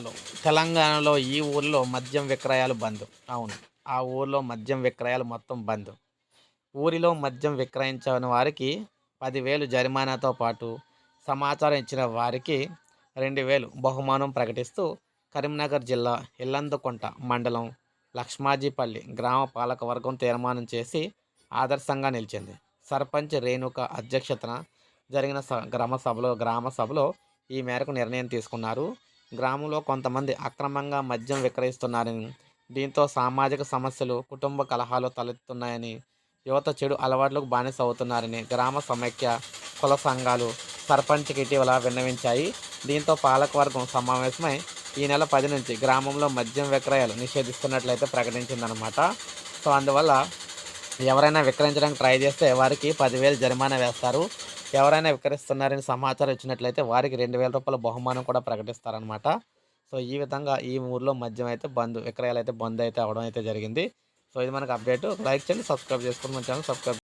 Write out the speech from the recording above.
తెలంగాణలో తెలంగాణలో ఈ ఊర్లో మద్యం విక్రయాలు బంద్. అవును ఆ ఊర్లో మద్యం విక్రయాలు మొత్తం బంద్. ఊరిలో మద్యం విక్రయించని వారికి పదివేలు జరిమానాతో పాటు సమాచారం ఇచ్చిన వారికి రెండు వేలు బహుమానం ప్రకటిస్తూ కరీంనగర్ జిల్లా ఇల్లందుకుంట మండలం లక్ష్మాజీపల్లి గ్రామ పాలకవర్గం తీర్మానం చేసి ఆదర్శంగా నిలిచింది. సర్పంచ్ రేణుక అధ్యక్షతన జరిగిన స గ్రామ సభలో గ్రామ సభలో ఈ మేరకు నిర్ణయం తీసుకున్నారు. గ్రామంలో కొంతమంది అక్రమంగా మద్యం విక్రయిస్తున్నారని దీంతో సామాజిక సమస్యలు కుటుంబ కలహాలు తలెత్తున్నాయని యువత చెడు అలవాట్లకు బానిస అవుతున్నారని గ్రామ సమైక్య కుల సంఘాలు సర్పంచ్కి ఇటీవల విన్నవించాయి. దీంతో పాలకవర్గం సమావేశమై ఈ నెల పది నుంచి గ్రామంలో మద్యం విక్రయాలు నిషేధిస్తున్నట్లయితే ప్రకటించిందనమాట సో అందువల్ల ఎవరైనా విక్రయించడానికి ట్రై చేస్తే వారికి పదివేలు జరిమానా వేస్తారు. ఎవరైనా విక్రయిస్తున్నారని సమాచారం ఇచ్చినట్లయితే వారికి రెండు వేల రూపాయల బహుమానం కూడా ప్రకటిస్తారనమాట సో ఈ విధంగా ఈ ఊర్లో మద్యం అయితే బంద్ విక్రయాలు అయితే బంద్ అయితే అవడం అయితే జరిగింది. సో ఇది మనకు అప్డేట్. లైక్ చేయండి సబ్స్క్రైబ్ చేసుకుని మన ఛానల్ సబ్స్క్రైబ్